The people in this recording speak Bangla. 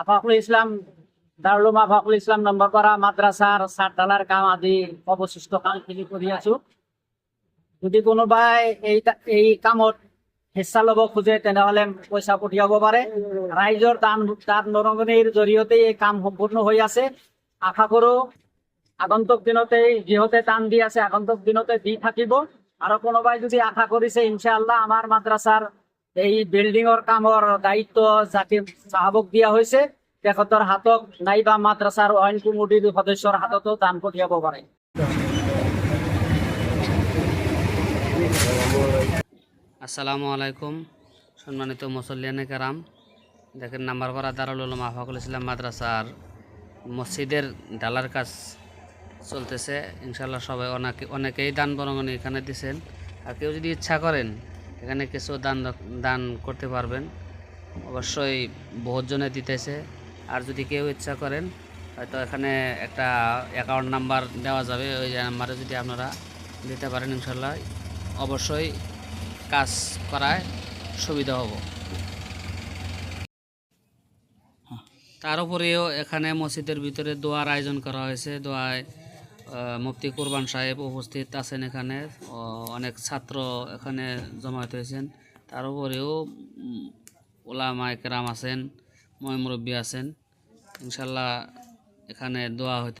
আফাকুল ইসলাম দারুলুম আফাকুল ইসলাম নম্বরপাড়া মাদ্রাসার সাত ডালার কাম আদি অবশিষ্ট কামখিনি কৰি আছো। যদি কোনোবাই এই এই কামত হিচ্ছা ল'ব খোজে, তেনেহলে পইচা পঠিয়াব পাৰে। ৰাইজৰ দান দান বৰঙণিৰ জৰিয়তে এই কাম সম্পূৰ্ণ হৈ আছে। আশা কৰো আগন্তুক দিনতেই যিহতে দান দি আছে, আগন্তুক দিনতে দি থাকিব। আৰু কোনোবাই যদি আশা কৰিছে, ইনশাআল্লাহ আমাৰ মাদ্ৰাছাৰ এই বিল্ডিঙৰ কামৰ দায়িত্ব জাকিৰ চাহাবক দিয়া হৈছে। তেখেতৰ হাতক নাইবা মাদ্ৰাছাৰ অইন কমিটিৰ সদস্যৰ হাততো দান পঠিয়াব পাৰে। আসসালামু আলাইকুম, সম্মানিত মুসল্লিয়ানে কারাম দেখেন নাম্বারপাড়া দারুল উলুম আফাকুল ইসলাম মাদ্রাসার মসজিদের ডালার কাজ চলতেছে। ইনশাল্লাহ সবাই অনেকে অনেকেই দান বরঙনি এখানে দিছেন। আর কেউ যদি ইচ্ছা করেন এখানে কিছু দান দান করতে পারবেন। অবশ্যই বহুত জনে দিতেছে। আর যদি কেউ ইচ্ছা করেন, হয়তো এখানে একটা অ্যাকাউন্ট নাম্বার দেওয়া যাবে। ওই নাম্বারে যদি আপনারা দিতে পারেন ইনশাল্লাহ, অবশ্যই কাজ করায় সুবিধা হব। তার উপরেও এখানে মসজিদের ভিতরে দোয়ার আয়োজন করা হয়েছে। দোয়ায় মুফতি কুরবান সাহেব উপস্থিত আছেন এখানে। অনেক ছাত্র এখানে জমায়েত হয়েছেন। তার উপরেও ওলামা একরাম আছেন, ময়মুরব্বী আছেন। ইনশাল্লাহ এখানে দোয়া হইতে